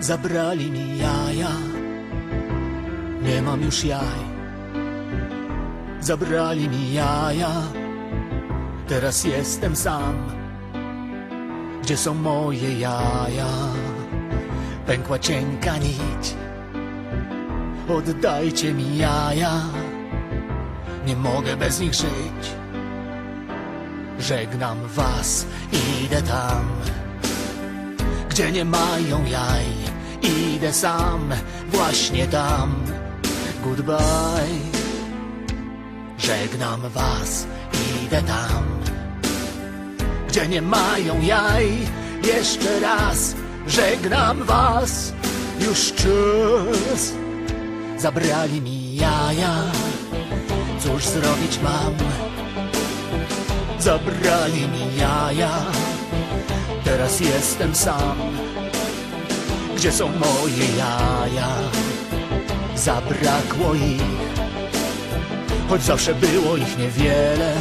Zabrali mi jaja, nie mam już jaj. Zabrali mi jaja, teraz jestem sam. Gdzie są moje jaja? Pękła cienka nić. Oddajcie mi jaja, nie mogę bez nich żyć. Żegnam was, idę tam, gdzie nie mają jaj. Sam, właśnie tam. Goodbye. Żegnam was, idę tam, gdzie nie mają jaj. Jeszcze raz żegnam was, już czas. Zabrali mi jaja, cóż zrobić mam? Zabrali mi jaja, teraz jestem sam. Gdzie są moje jaja? Zabrakło ich, choć zawsze było ich niewiele.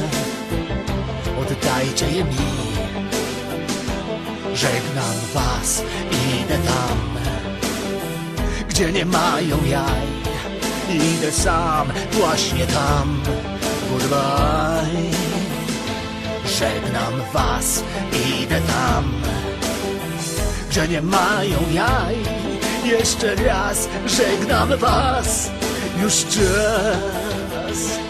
Oddajcie je mi. Żegnam was, idę tam, gdzie nie mają jaj. Idę sam, właśnie tam. Goodbye. Żegnam was, idę tam, gdzie nie mają jaj. Jeszcze raz żegnam was, już czas.